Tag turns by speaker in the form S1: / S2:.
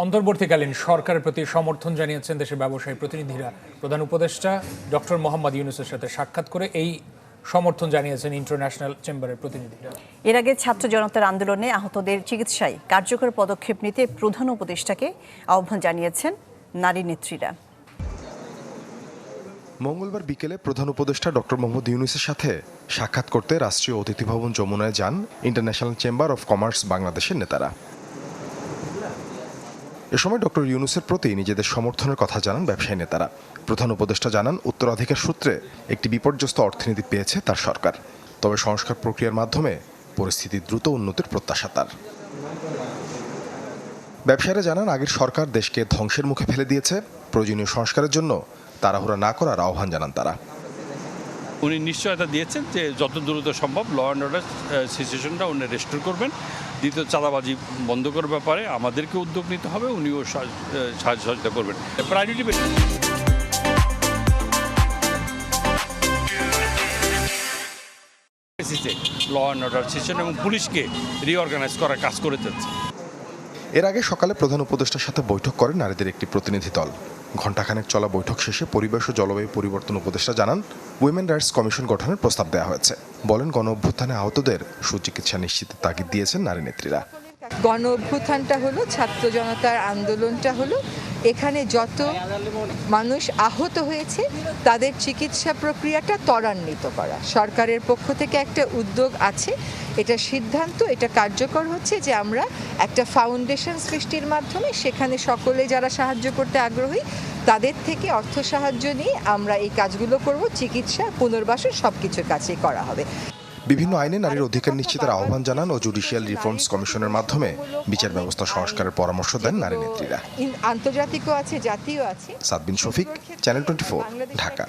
S1: অন্তর্বর্তীকালীন সরকারের প্রতি সমর্থন জানিয়েছেন দেশের ব্যবসায়ী প্রতিনিধিরা। প্রধান উপদেষ্টা ডক্টর মোহাম্মদ ইউনুসের সাথে সাক্ষাৎ করে এই সমর্থন জানিয়েছেন ইন্টারন্যাশনাল চেম্বারের প্রতিনিধিরা।
S2: এর আগে ছাত্র জনতার আন্দোলনে আহতদের চিকিৎসায় কার্যকর পদক্ষেপ নিতে প্রধান উপদেষ্টাকে আহ্বান জানিয়েছেন নারী নেত্রীরা।
S3: মঙ্গলবার বিকেলে প্রধান উপদেষ্টা ডক্টর মোহাম্মদ ইউনুসের সাথে সাক্ষাৎ করতে রাষ্ট্রীয় অতিথি ভবন যমুনায় যান ইন্টারন্যাশনাল চেম্বার অফ কমার্স বাংলাদেশের নেতারা। এ সময় ডক্টর ইউনুসের প্রতি নিজেদের সমর্থনের কথা জানান ব্যবসায়ী নেতারা। প্রধান উপদেষ্টা জানান, উত্তরাধিকার সূত্রে একটি বিপর্যস্ত অর্থনীতি পেয়েছে তার সরকার। তবে সংস্কার প্রক্রিয়ার মাধ্যমে পরিস্থিতি দ্রুত উন্নতির প্রত্যাশা তার। ব্যবসায়ীরা জানান, আগের সরকার দেশকে ধ্বংসের মুখে ফেলে দিয়েছে। প্রয়োজনীয় সংস্কারের জন্য তাড়াহুড়া না করার আহ্বান জানান তারা।
S4: উনি নিশ্চয়তা দিয়েছেন যে যত দ্রুত সম্ভব ল অ্যান্ড অর্ডার সিচুয়েশনটা উনি রেস্টোর করবেন। দ্বিতীয় চাঁদাবাজি বন্ধ করার ব্যাপারে আমাদেরকে উদ্যোগ নিতে হবে, উনিও সাহায্য সহযোগিতা করবেন ল অ্যান্ড অর্ডার সিচুয়েশন এবং পুলিশকে রিঅর্গানাইজ করার কাজ করে যাচ্ছে।
S3: এর আগে সকালে প্রধান উপদেষ্টার সাথে বৈঠক করেন নারীদের একটি প্রতিনিধি দল। ঘণ্টাখানেক চলা বৈঠক শেষে পরিবেশ ও জলবায়ু পরিবর্তন উপদেষ্টা জানান উইমেন রাইটস কমিশন গঠনের প্রস্তাব দেওয়া হয়েছে। বলেন গণ অভ্যুত্থানে আহতদের সুচিকিৎসা নিশ্চিতের তাগিদ দিয়েছেন নারী নেত্রীরা।
S5: গণ অভ্যুত্থানটা হলো, ছাত্র জনতার আন্দোলনটা হলো এখানে যত মানুষ আহত হয়েছে, তাদের চিকিৎসা প্রক্রিয়াটা ত্বরান্বিত করা। সরকারের পক্ষ থেকে একটা উদ্যোগ আছে, এটা সিদ্ধান্ত, এটা কার্যকর হচ্ছে যে আমরা একটা ফাউন্ডেশন সৃষ্টির মাধ্যমে সেখানে সকলে যারা সাহায্য করতে আগ্রহী, তাদের থেকে অর্থ সাহায্য নিয়ে আমরা এই কাজগুলো করব, চিকিৎসা, পুনর্বাসন সব কিছুর কাছেই করা হবে।
S3: বিভিন্ন আইনে নারীর অধিকার নিশ্চিতের আহ্বান জানান ও জুডিশিয়াল রিফর্মস কমিশনের মাধ্যমে বিচার ব্যবস্থা সংস্কারের পরামর্শ দেন নারী নেত্রীরা।
S5: আন্তর্জাতিক আন্তর্জাতিকও আছে জাতীয় আছে।
S3: Sadbin Shafiq channel twenty
S5: four
S3: Dhaka.